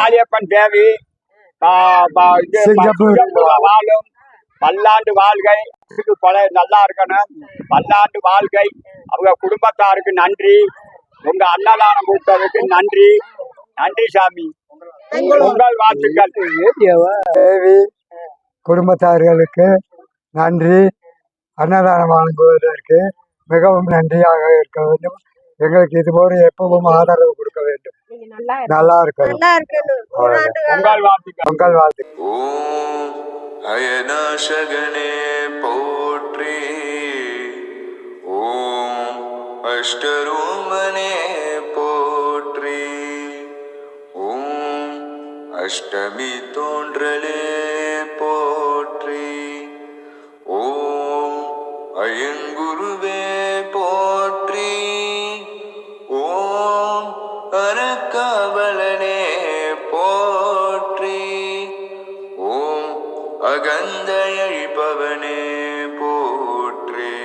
ஆலியப்பன் தேவி வாழும் பல்லாண்டு வாழ்கை கொலை நல்லா இருக்கணும். பல்லாண்டு வாழ்கை அவங்க குடும்பத்தாருக்கு நன்றி. உங்க அன்னதானம் கொடுத்ததுக்கு நன்றி. நன்றி சாமி. உங்கள் வாழ்த்துக்கள். தேவி குடும்பத்தார்களுக்கு நன்றி. அன்னதானம் வழங்குவதற்கு மிகவும் நன்றியாக இருக்க வேண்டும். எங்களுக்கு இதுபோல எப்பவும் ஆதரவு கொடுக்க வேண்டும். நல்லா நல்லா இருக்கணும். பொங்கல் வாழ்த்து ஓம் அயனாசகனே போற்றி. ஓம் அஷ்டரூமனே போற்றி. ஓம் அஷ்டமி தோன்றலே. அவனே போற்றே.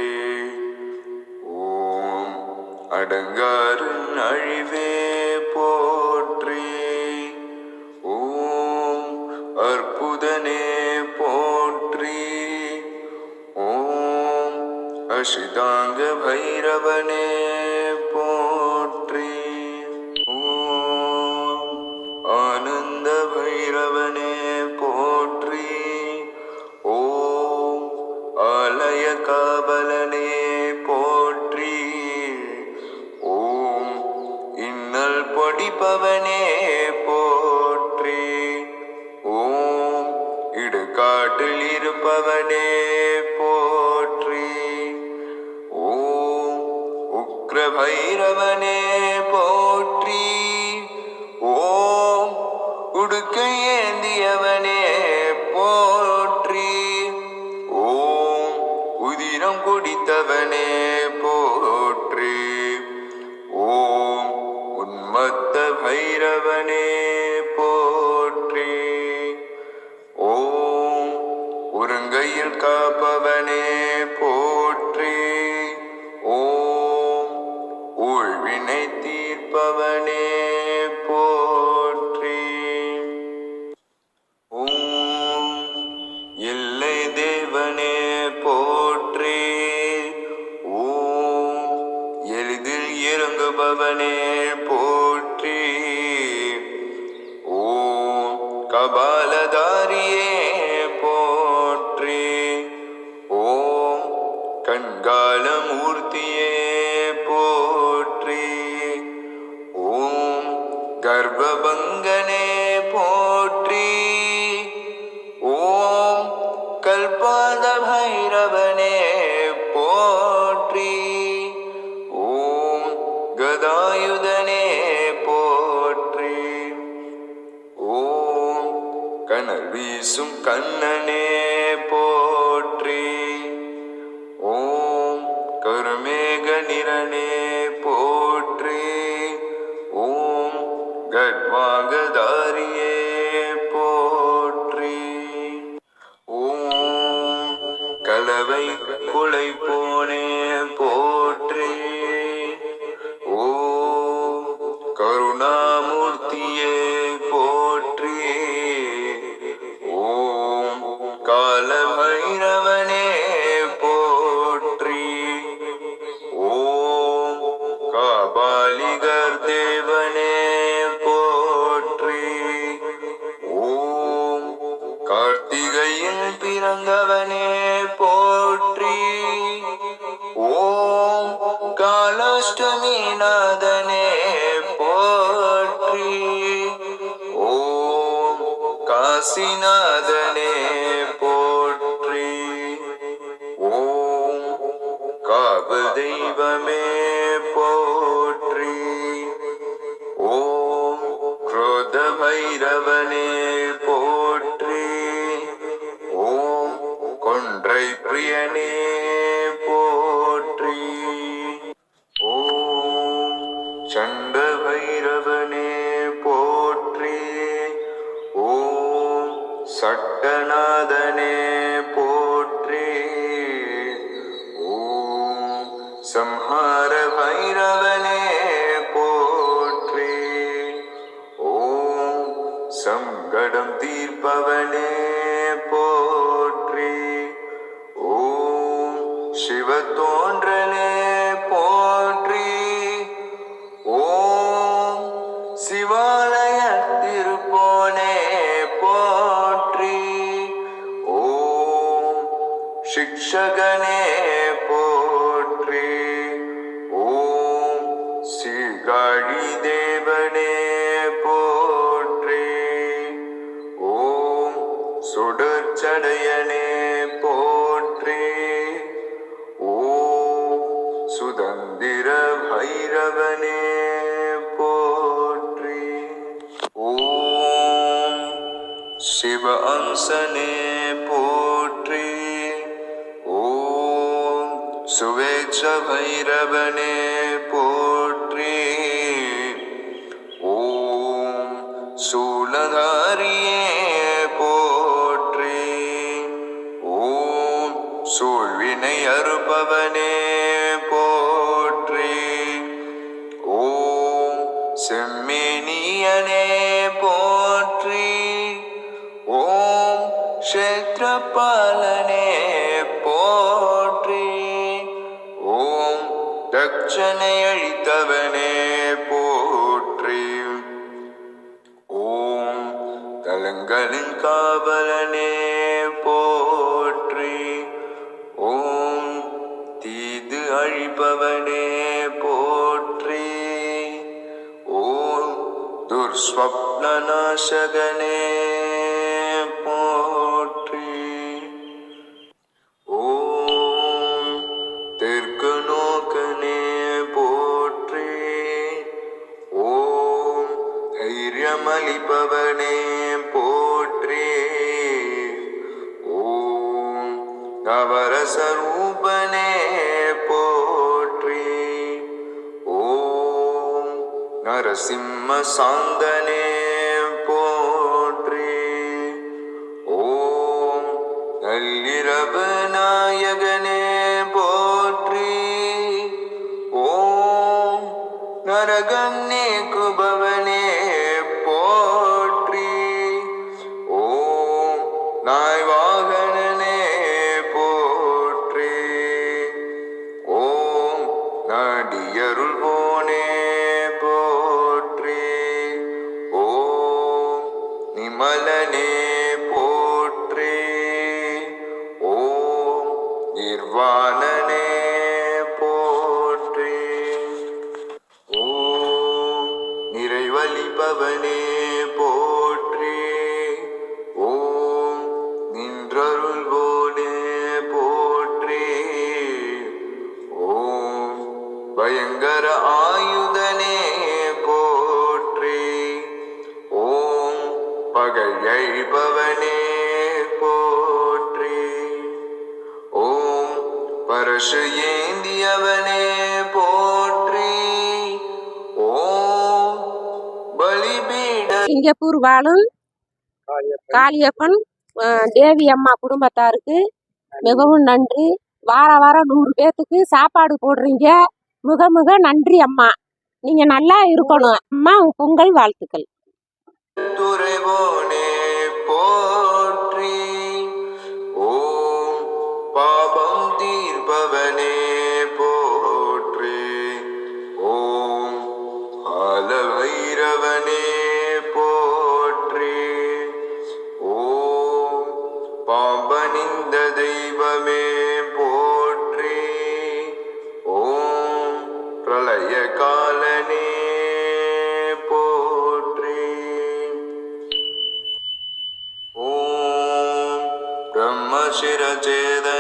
ஓம் அடங்காரன் அழிவே போற்றே. ஓம் அற்புதனே போற்றி. ஓம் அஷிதாங்க பைரவனே போற்றே. பொடிப்பவனே கையில் காப்பவனே. கண்காலமூர்த்தியே போற்றி. ஓம் கர்ப்பபங்கனே போற்றி. ஓம் கல்பாத பைரவனே போற்றி. ஓம் கதாயுதனே போற்றி. ஓம் கனல் வீசும் கண்ணனே போற்றி. ஓம் கால காலபைரவனே போற்றி. ஓம் காபாலிகர் தேவனே போற்றி. ஓம் கார்த்திகையில் பிறந்தவனே போற்றி. தெய்வமே போற்றி. ஓம் குரோத பைரவனே போற்றி. ஓம் கொன்றை பிரியனே போற்றி. ஓம் சண்ட பைரவனே போற்றி. ஓம் சட்டநாதனே சிவாலய திருப்போனே போற்றி. ஓம் சிக்ஷகனே போற்றி. ஓம் சிகாழி தேவனே போற்றி. ஓம் சுடற்சடையனே போற்றி. ஓம் சுதந்திர பைரவனே சிவ அம்சனே போற்றி. ஓம் சுவேட்ச பைரவனே போற்றி. ஓம் சூலதாரியே போற்றி. ஓம் சூழ்வினை அறுப்பவனே போற்றி. ஓம் செம்மேனியனே பலனே போற்றி. ஓம் தட்சனை அழித்தவனே போற்றி. ஓம் தலங்களின் காவலனே போற்றி. ஓம் தீது அழிப்பவனே போற்றி. ஓம் துர்ஸ்வப்ன நாசகனே தைரியமளிப்பவனே போற்றே. ஓம் நவரசரூபனே போற்றே. ஓம் நரசிம்ம சாந்தனே போற்றே. ஓம் நள்ளிரவு நடியருள்வோனே சிங்கப்பூர் வாழும் காளியப்பன். தேவி அம்மா குடும்பத்தாருக்கு மிகவும் நன்றி. வார வாரம் நூறு பேர்த்துக்கு சாப்பாடு போடுறீங்க. மிக மிக நன்றி அம்மா. நீங்க நல்லா இருக்கணும். அம்மா பொங்கல் வாழ்த்துக்கள். பணிந்த தெய்வமே போற்றி. ஓம் பிரளய காலனே போற்றி. ஓம் பிரம்மசிரச்சேதனே